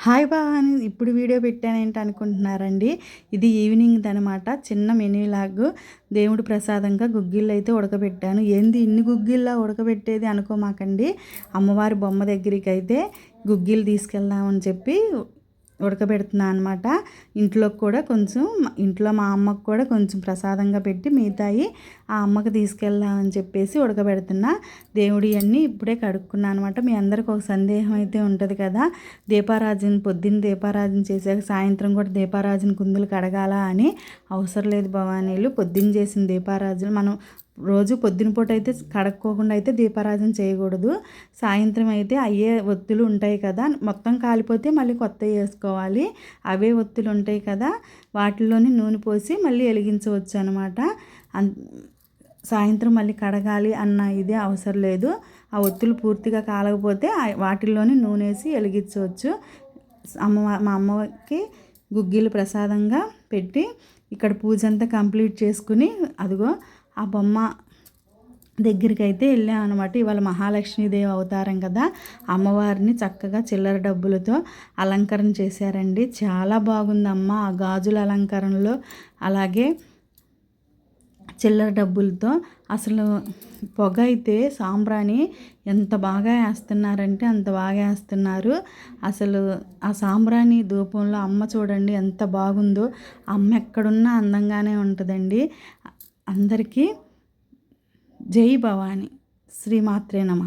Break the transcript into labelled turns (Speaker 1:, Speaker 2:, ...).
Speaker 1: Hi అని ఇప్పుడు video పెట్టానేంటి అనుకుంటున్నారండి? ఇది ఈవినింగ్ అనమాట చిన్న మెనూ లాగు. దేవుడు ప్రసాదంగా గుగ్గిళ్ళు అయితే ఉడకబెట్టాను. ఏంది ఇన్ని గుగ్గిళ్ళ ఉడకబెట్టేది అనుకోమాకండి. అమ్మవారి బొమ్మ దగ్గరికి అయితే గుగ్గిలు తీసుకెళ్దామని చెప్పి ఉడకబెడుతున్నా అనమాట ఇంట్లో కూడా కొంచెం ఇంట్లో మా అమ్మకు కూడా కొంచెం ప్రసాదంగా పెట్టి మిగతాయి ఆ అమ్మకు తీసుకెళ్దామని చెప్పేసి ఉడకబెడుతున్నా. దేవుడి అన్నీ ఇప్పుడే కడుక్కున్నా అనమాట మీ అందరికి ఒక సందేహం అయితే ఉంటుంది కదా. దీపారాజన పొద్దున్న దీపారాజన చేసాక సాయంత్రం కూడా దీపారాజన కుందులు కడగాల అని అవసరం లేదు భవానీలు. పొద్దున్న చేసిన దీపారాజులు మనం రోజు పొద్దునపూట అయితే కడక్కోకుండా అయితే దీపారాధన చేయకూడదు. సాయంత్రం అయితే అయ్యే ఒత్తులు ఉంటాయి కదా మొత్తం కాలిపోతే మళ్ళీ కొత్త వేసుకోవాలి. అవే ఒత్తులు ఉంటాయి కదా వాటిల్లోని నూనె పోసి మళ్ళీ వెలిగించవచ్చు అనమాట సాయంత్రం మళ్ళీ కడగాలి అన్న ఇది అవసరం లేదు. ఆ ఒత్తులు పూర్తిగా కాలకపోతే వాటిల్లోనే నూనె వేసి వెలిగించవచ్చు. అమ్మ మా అమ్మకి గుగ్గిలు ప్రసాదంగా పెట్టి ఇక్కడ పూజ అంతా కంప్లీట్ చేసుకుని అదిగో ఆ బొమ్మ దగ్గరికి అయితే వెళ్ళాం అనమాట ఇవాళ మహాలక్ష్మీదేవి అవతారం కదా. అమ్మవారిని చక్కగా చిల్లర డబ్బులతో అలంకరణ చేశారండి. చాలా బాగుంది అమ్మ ఆ గాజుల అలంకరణలో. అలాగే చిల్లర డబ్బులతో అసలు పొగ అయితే సాంబ్రాణి ఎంత బాగా వేస్తున్నారంటే అంత బాగా వేస్తున్నారు. అసలు ఆ సాంబ్రాణి ధూపంలో అమ్మ చూడండి ఎంత బాగుందో. అమ్మ ఎక్కడున్నా అందంగానే ఉంటుందండి. అందరికీ జై భవాని. శ్రీమాత్రే నమ.